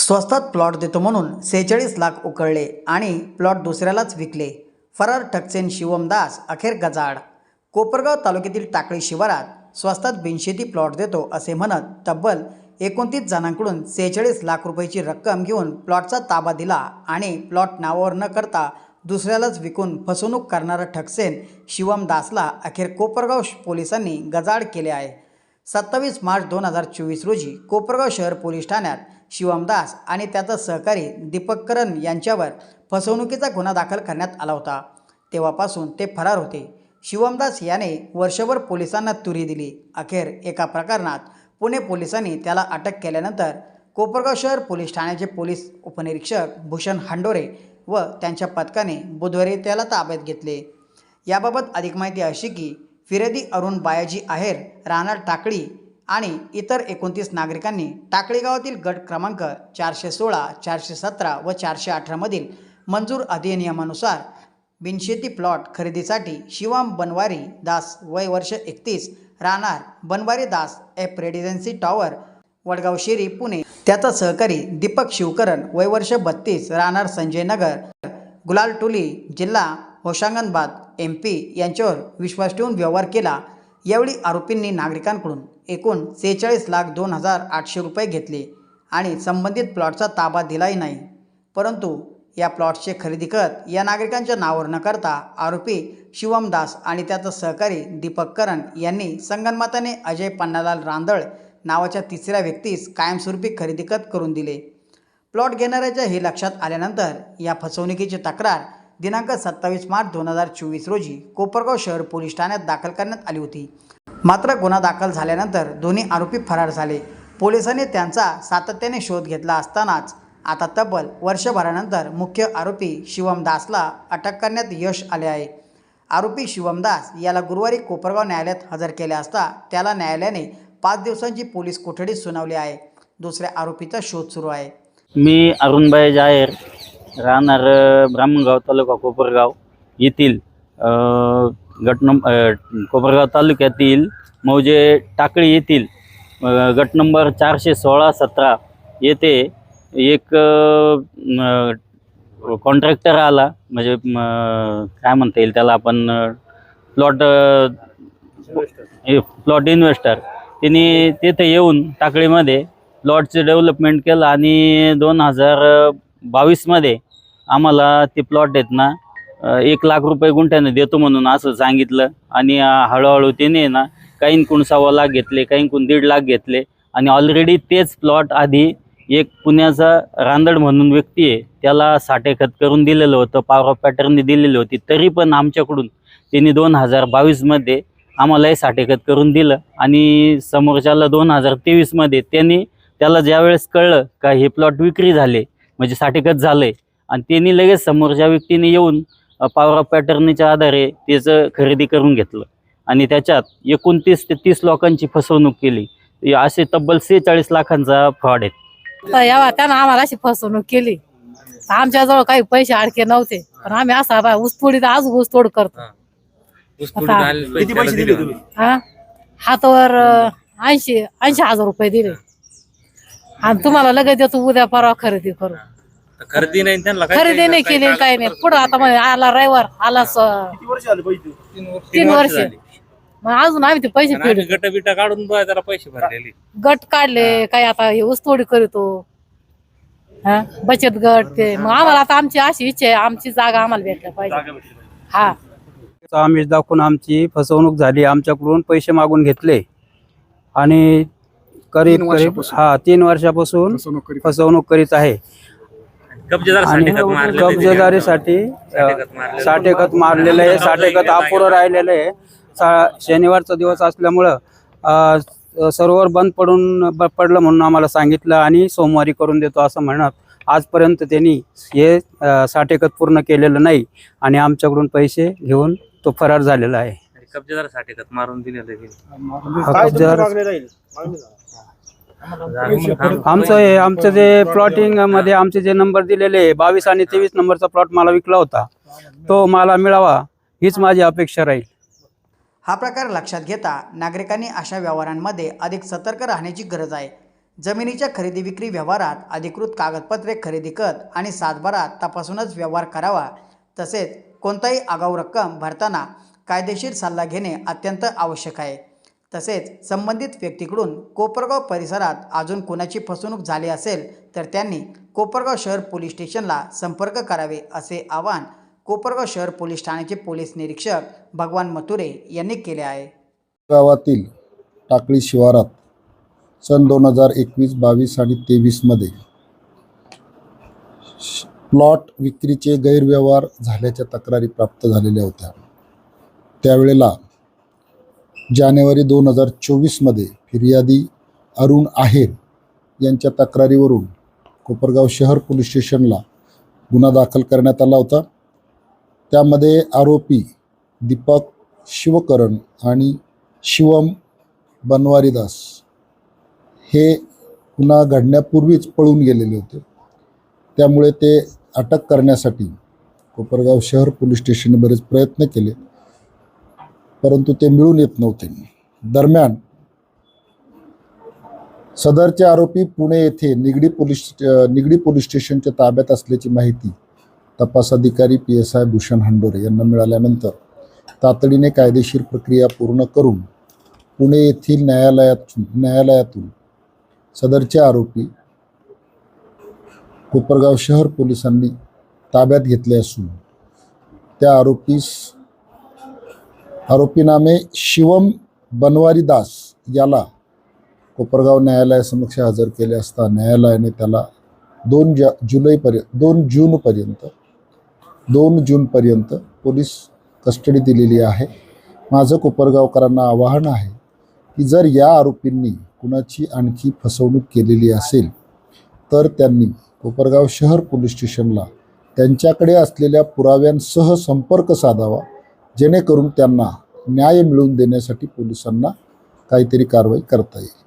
स्वस्तात प्लॉट देतो म्हणून सेहेचाळीस लाख उकळले आणि प्लॉट दुसऱ्यालाच विकले. फरार ठकसेन शिवम दास अखेर गजाड कोपरगाव तालुक्यातील टाकळी शिवारात स्वस्तात बिनशेती प्लॉट देतो असे म्हणत तब्बल एकोणतीस जणांकडून सेहेचाळीस लाख रुपयाची रक्कम घेऊन प्लॉटचा ताबा दिला आणि प्लॉट नावावर न करता दुसऱ्यालाच विकून फसवणूक करणारा ठकसेन शिवम दासला अखेर कोपरगाव पोलिसांनी गजाड केले आहे. सत्तावीस मार्च दोन हजार चोवीस रोजी कोपरगाव शहर पोलीस ठाण्यात शिवमदास आणि त्याचा सहकारी दीपक करण यांच्यावर फसवणुकीचा गुन्हा दाखल करण्यात आला होता. तेव्हापासून ते फरार होते. शिवमदास याने वर्षभर पोलिसांना तुरी दिली. अखेर एका प्रकरणात पुणे पोलिसांनी त्याला अटक केल्यानंतर कोपरगाव शहर पोलीस ठाण्याचे पोलीस उपनिरीक्षक भूषण हांडोरे व त्यांच्या पथकाने बुधवारी त्याला ताब्यात घेतले. याबाबत अधिक माहिती अशी की फिरदी अरुण बायाजी आहेर राहणार टाकळी आणि इतर एकोणतीस नागरिकांनी टाकळेगावातील गट क्रमांक चारशे सोळा चारशे सतरा व चारशे अठरामधील मंजूर अधिनियमानुसार बिनशेती प्लॉट खरेदीसाठी शिवाम बनवारी दास वय वर्ष एकतीस राहणार Banwari Das F residency tower Wadgaon Sheri Pune. त्याचा सहकारी दीपक शिवकरण वय वर्ष बत्तीस राहणार संजय नगर गुलाल टोली जिल्हा होशांगणबाद एम पी यांच्यावर विश्वास ठेवून व्यवहार केला. यावेळी आरोपींनी नागरिकांकडून एकूण सेहेचाळीस लाख दोन हजार आठशे रुपये घेतले आणि संबंधित प्लॉटचा ताबा दिलाही नाही. परंतु या प्लॉटचे खरेदी करत या नागरिकांच्या नावावर न करता आरोपी शिवम दास आणि त्याचा सहकारी दीपक करण यांनी संगनमताने अजय पन्नालाल रांदळ नावाच्या तिसऱ्या व्यक्तीस कायमस्वरूपी खरेदी खत करून दिले. प्लॉट घेणाऱ्याच्या हे लक्षात आल्यानंतर या फसवणुकीची तक्रार दिनांक सत्तावीस मार्च दोन हजार चोवीस रोजी कोपरगाव शहर पोलीस ठाण्यात दाखल करण्यात आली होती. मात्र गुन्हा दाखल झाल्यानंतर दोन्ही आरोपी फरार झाले. पोलिसांनी त्यांचा सातत्याने शोध घेतला असतानाच आता तब्बल वर्षभरानंतर मुख्य आरोपी शिवम दासला अटक करण्यात यश आले आहे. आरोपी शिवम दास याला गुरुवारी कोपरगाव न्यायालयात हजर केले असता त्याला न्यायालयाने पाच दिवसांची पोलीस कोठडी सुनावली आहे. दुसऱ्या आरोपीचा शोध सुरू आहे. मी अरुणबाई जाहीर राहणार ब्राह्मणगाव तालुका कोपरगाव येथील गटनं गट कोपरगाव तालुक्यातील मौजे टाकळी येथील गट नंबर चारशे सोळा सतरा येथे एक कॉन्ट्रॅक्टर आला. म्हणजे काय म्हणता येईल त्याला आपण प्लॉट प्लॉट इन्व्हेस्टर तिने तिथे येऊन टाकळीमध्ये प्लॉटचे डेव्हलपमेंट केलं आणि दोन हजार बावीसमध्ये आम्हाला ते प्लॉट आहेत ना एक लाख रुपये गुंठ्यानं देतो म्हणून असं सांगितलं. आणि हळूहळू त्याने ना काहींकडून सव्वा लाख घेतले काहींकून दीड लाख घेतले. आणि ऑलरेडी तेच प्लॉट आधी एक पुण्याचा रांदड म्हणून व्यक्ती आहे त्याला साठे खत करून दिलेलं होतं पावर पॅटर्नने दिलेली होती. तरी पण आमच्याकडून त्यांनी दोन हजार बावीसमध्ये आम्हालाही साठेखत करून दिलं. आणि समोरच्याला दोन हजार तेवीसमध्ये त्यांनी त्याला ज्यावेळेस कळलं का हे प्लॉट विक्री झाले म्हणजे साठेखत झालंय आणि त्यांनी लगेच समोरच्या व्यक्तीने येऊन पॉवर ऑफ पॅटर्नच्या आधारे त्याचं खरेदी करून घेतलं. आणि त्याच्यात एकोणतीस ते तीस लोकांची फसवणूक केली. असे तब्बल सेहेचाळीस लाखांचा फ्रॉड आहे. तर यावा त्यानं आम्हाला अशी फसवणूक केली. आमच्याजवळ काही पैसे अडके नव्हते. पण आम्ही असा तर आज ऊसतोड करतो. हा. हातावर ऐंशी ऐंशी हजार रुपये दिले. आणि तुम्हाला लगेच देतो उद्या परवा खरेदी करू. खरेदी नाही त्यांना खरेदी नाही केली काय- काही नाही. पुढं आता आला रविवार आला स- किती वर्ष? तीन वर्ष- झाली. मग अजून आम्ही ते पैसे आणि आम्ही फेडले गट बिटा काढून बा त्याला पैसे भरलेले. गट काढले काय आता हे ऊसतोडी करतो. हा? बचत गट ते. मग आम्हाला आता आमची अशी इच्छा आहे आमची जागा आम्हाला भेटल्या पाहिजे. जागा भेटली पाहिजे. हा. चा आमिष दाखवून आमची फसवणूक झाली. आमच्याकडून पैसे मागून घेतले. आणि करीब करीब हा तीन वर्षापासून फसवणूक करीत आहे. आणि. कब्जेदारीसाठी साठेखत मारलेले. आहे साठेखत अपुरं राहिलेलं आहे सा- शनिवारचा दिवस असल्यामुळं अ, सर्व्हर बंद पडून पडलं म्हणून आम्हाला सांगितलं आणि सोमवारी करून देतो असं म्हणत आजपर्यंत त्यांनी हे अ, साठेखत पूर्ण केलेलं नाही आणि आमच्याकडून पैसे घेऊन तो फरार झालेला आहे कब्जेदार साठेखत मारून दिलेले हे. आमचं हे आमचं जे प्लॉटिंगमध्ये आमचे जे नंबर दिलेले बावीस आणि तेवीस नंबरचा प्लॉट मला विकला होता. तो मला मिळावा हीच माझी अपेक्षा राहील. हा प्रकार लक्षात घेता नागरिकांनी अशा व्यवहारांमध्ये अधिक सतर्क राहण्याची गरज आहे. जमिनीच्या खरेदी विक्री व्यवहारात अधिकृत कागदपत्रे खरेदी खत आणि सातबारा तपासूनच व्यवहार करावा. तसेच कोणताही आगाऊ रक्कम भरताना कायदेशीर सल्ला घेणे अत्यंत आवश्यक आहे. तसेच संबंधित व्यक्तीकडून कोपरगाव परिसरात अजून कोणाची फसवणूक झाली असेल तर त्यांनी कोपरगाव शहर पोलीस स्टेशनला संपर्क करावे असे आवाहन कोपरगाव शहर पोलीस ठाण्याचे पोलीस निरीक्षक भगवान मथुरे यांनी केले आहे. गावातील टाकळी शिवारात सन दोन हजार एकवीस बावीस आणि तेवीसमध्ये प्लॉट विक्रीचे गैरव्यवहार झाल्याच्या तक्रारी प्राप्त झालेल्या होत्या. त्यावेळेला जानेवारी दोन हजार चोवीसमध्ये फिर्यादी अरुण आहेर यांच्या तक्रारीवरून कोपरगाव शहर पोलीस स्टेशनला गुन्हा दाखल करण्यात आला होता. त्यामध्ये आरोपी दीपक शिवकरण आणि शिवम बनवारीदास हे गुन्हा घडण्यापूर्वीच पळून गेलेले होते. त्यामुळे ते अटक करण्यासाठी कोपरगाव शहर पोलीस स्टेशनने बरेच प्रयत्न केले. परंतु ते मिळून येत नव्हते. दरम्यान सदरचे आरोपी पुणे येथे निगडी पोलीस निगडी पोलीस स्टेशनच्या ताब्यात असल्याची माहिती तपास अधिकारी P S I Bhushan Handore यांना मिळाल्यानंतर तातडीने कायदेशीर प्रक्रिया पूर्ण करून पुणे येथील न्यायालयात न्यायालयातून सदरचे आरोपी कोपरगाव शहर पोलिसांनी ताब्यात घेतले असून त्या आरोपीस आरोपीनामे शिवम बनवारी दास याला कोपरगाव न्यायालयासमक्ष हजर केले असता न्यायालयाने त्याला दोन जा जुलैपर्यंत दोन जूनपर्यंत दोन जूनपर्यंत पोलीस कस्टडी दिलेली आहे. माझं कोपरगावकरांना आवाहन आहे की जर या आरोपींनी कुणाची आणखी फसवणूक केलेली असेल तर त्यांनी कोपरगाव शहर पोलीस स्टेशनला त्यांच्याकडे असलेल्या पुराव्यांसह संपर्क साधावा जेणेकरून त्यांना न्याय मिळवून देण्यासाठी पोलिसांना काहीतरी कारवाई करता येईल.